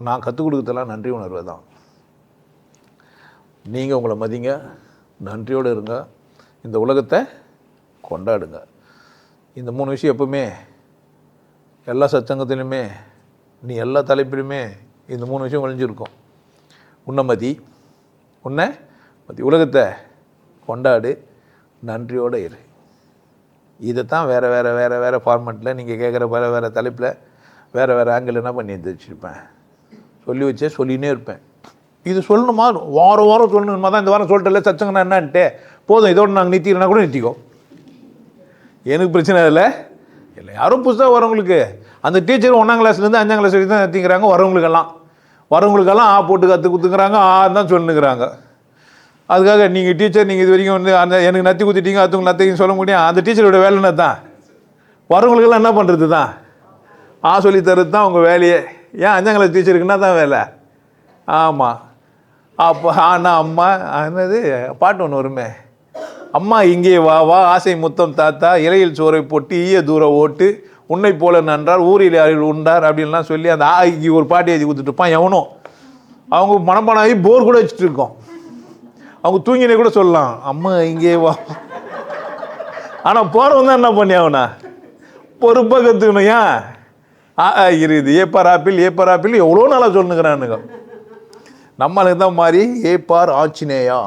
நான் கற்றுக் கொடுக்குறதெல்லாம் நன்றி உணர்வு தான். நீங்கள் உங்களை மதிங்க நன்றியோடு இருங்க இந்த உலகத்தை கொண்டாடுங்க. இந்த மூணு விஷயம் எப்பவுமே எல்லா சச்சங்கத்திலுமே நீ எல்லா தலைப்பிலுமே இந்த மூணு விஷயம் ஒழிஞ்சிருக்கும் உன்னை மதி உன்னை மதி. உலகத்தை கொண்டாடு நன்றியோடு இரு. இதை தான் வேறு வேறு வேறு வேறு ஃபார்மெட்டில் நீங்கள் கேட்குற வேறு வேறு தலைப்பில் வேறு வேறு ஆங்கிள் என்ன பண்ணி வச்சுருப்பேன் சொல்லி வச்சே சொல்லினே இருப்பேன். இது சொல்லணுமா? வாரம் வாரம் சொல்லணுமா. தான் இந்த வாரம் சொல்லிட்டல சச்சங்கண்ணா என்னன்ட்டு. போதும் இதோட நாங்கள் நிறுத்திக்கிறனா கூட நிறுத்திக்கோ. எனக்கு பிரச்சனை இல்லை. இல்லை யாரும் புதுசாக வரவங்களுக்கு. அந்த டீச்சர் ஒன்றாம் கிளாஸ்லேருந்து அஞ்சாம் கிளாஸ் வரைக்கும் தான் நிறுத்திக்கிறாங்க வரவங்களுக்கெல்லாம். வரவங்களுக்கெல்லாம் ஆ போட்டு கற்று கொடுத்துக்கிறாங்க ஆ தான் சொல்லுங்கிறாங்க அதுக்காக நீங்கள் டீச்சர் நீங்கள் இது வரைக்கும் வந்து அந்த எனக்கு நத்தி குத்திட்டீங்க அதுக்கு நத்தையும் சொல்ல முடியும் அந்த டீச்சரோட வேலை என்ன தான் வரவங்களுக்கெல்லாம் என்ன பண்ணுறது தான் ஆ சொல்லி தர்றது தான் உங்கள் வேலையே. ஏன் அஞ்சாம் கிளாஸ் தான் வேலை. ஆமாம் அப்போ ஆனா அம்மா என்னது? பாட்டு ஒன்று வருமே. அம்மா இங்கே வா வா ஆசை முத்தம் தாத்தா இலையில் சோறை போட்டு ஈய தூர ஓட்டு உன்னை போல நன்றார் ஊரில் யாரில் உண்டார் அப்படின்லாம் சொல்லி அந்த ஆகி ஒரு பாட்டி எழுதி கொடுத்துட்டுப்பான் எவனும் அவங்க மனப்பாடம் ஆகி போர் கூட வச்சுட்டு இருக்கோம். அவங்க தூங்கினே கூட சொல்லலாம். அம்மா இங்கே வா. ஆனால் போகிறவன் தான் என்ன பண்ணி அவனா பொறுப்பாக கற்றுக்கணும் ஏன்? ஆ ஆ, ஏப்பார் ஆப்பிள் ஏப்பார் ஆப்பிள் எவ்வளோ நாளாக சொல்லுங்கிறானுங்க. நம்மளுக்கு தான் மாதிரி ஏப்பார் ஆச்சினேயா